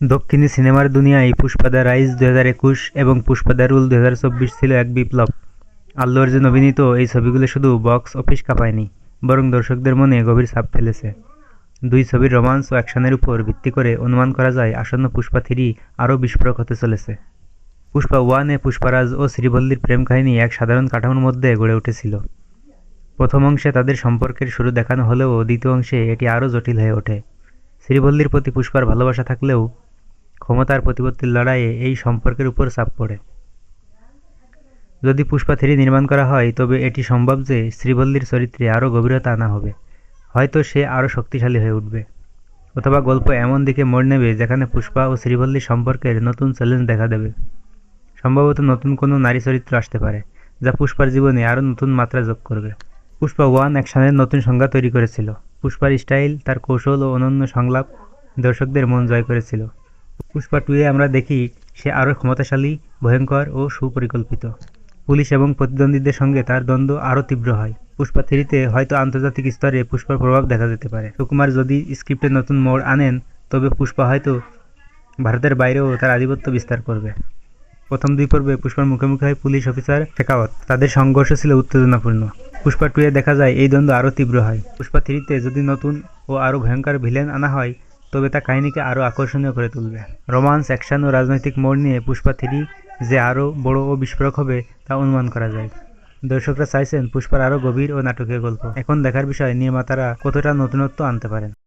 দক্ষিণী সিনেমার দুনিয়ায় পুষ্পাদা রাইজ দু হাজার একুশ এবং পুষ্পাদা রুল দু হাজার চব্বিশ ছিল এক বিপ্লব। আল্লু অর্জুন অভিনীত এই ছবিগুলো শুধু বক্স অফিস কাঁপায়নি, বরং দর্শকদের মনে গভীর ছাপ ফেলেছে। দুই ছবির রোমান্স ও অ্যাকশনের উপর ভিত্তি করে অনুমান করা যায়, আসন্ন পুষ্পা থ্রি আরও বিস্ফোরক হতে চলেছে। পুষ্পা ওয়ানে পুষ্পারাজ ও শ্রীবল্লীর প্রেম কাহিনী এক সাধারণ কাঠামোর মধ্যে গড়ে উঠেছিল। প্রথম অংশে তাদের সম্পর্কের শুরু দেখানো হলেও দ্বিতীয় অংশে এটি আরও জটিল হয়ে ওঠে। শ্রীবল্লীর প্রতি পুষ্পার ভালোবাসা থাকলেও ক্ষমতার প্রতিপত্তির লড়াইয়ে এই সম্পর্কের উপর চাপ পড়ে। যদি পুষ্পা থ্রি নির্মাণ করা হয়, তবে এটি সম্ভব যে শ্রীবল্লীর চরিত্রে আরও গভীরতা আনা হবে। হয়তো সে আরও শক্তিশালী হয়ে উঠবে। অথবা গল্প এমন দিকে মোড় নেবে যেখানে পুষ্পা ও শ্রীবল্লীর সম্পর্কের নতুন চ্যালেঞ্জ দেখা দেবে। সম্ভবত নতুন কোনো নারী চরিত্র আসতে পারে, যা পুষ্পার জীবনে আরও নতুন মাত্রা যোগ করবে। পুষ্পা ওয়ান অ্যাকশনের নতুন সংজ্ঞা তৈরি করেছিল। পুষ্পার স্টাইল, তার কৌশল ও অনন্য সংলাপ দর্শকদের মন জয় করেছিল। পুষ্পা টুয়ে আমরা দেখি সে আরও ক্ষমতাশালী, ভয়ঙ্কর ও সুপরিকল্পিত। পুলিশ এবং প্রতিদ্বন্দ্বীদের সঙ্গে তার দ্বন্দ্ব আরও তীব্র হয়। পুষ্পা থ্রিতে হয়তো আন্তর্জাতিক স্তরে পুষ্পার প্রভাব দেখা যেতে পারে। সুকুমার যদি স্ক্রিপ্টে নতুন মোড় আনেন, তবে পুষ্পা হয়তো ভারতের বাইরেও তার আধিপত্য বিস্তার করবে। প্রথম দুই পর্বে পুষ্পার মুখোমুখি হয় পুলিশ অফিসার শেখাওয়াত। তাদের সংঘর্ষ ছিল উত্তেজনাপূর্ণ। পুষ্পা টুয়ে দেখা যায় এই দ্বন্দ্ব আরও তীব্র হয়। পুষ্পা থ্রিতে যদি নতুন ও আরও ভয়ঙ্কর ভিলেন আনা হয় তবে তা কাহিনীকে আরও আকর্ষণীয় করে তুলবে। রোমান্স, অ্যাকশন ও রাজনৈতিক মোড় নিয়ে পুষ্পা থ্রি যে আরও বড় ও বিস্ফোরক হবে তা অনুমান করা যায়। দর্শকরা চাইছেন পুষ্পার আরও গভীর ও নাটকীয় গল্প। এখন দেখার বিষয় নির্মাতারা কতটা নতুনত্ব আনতে পারেন।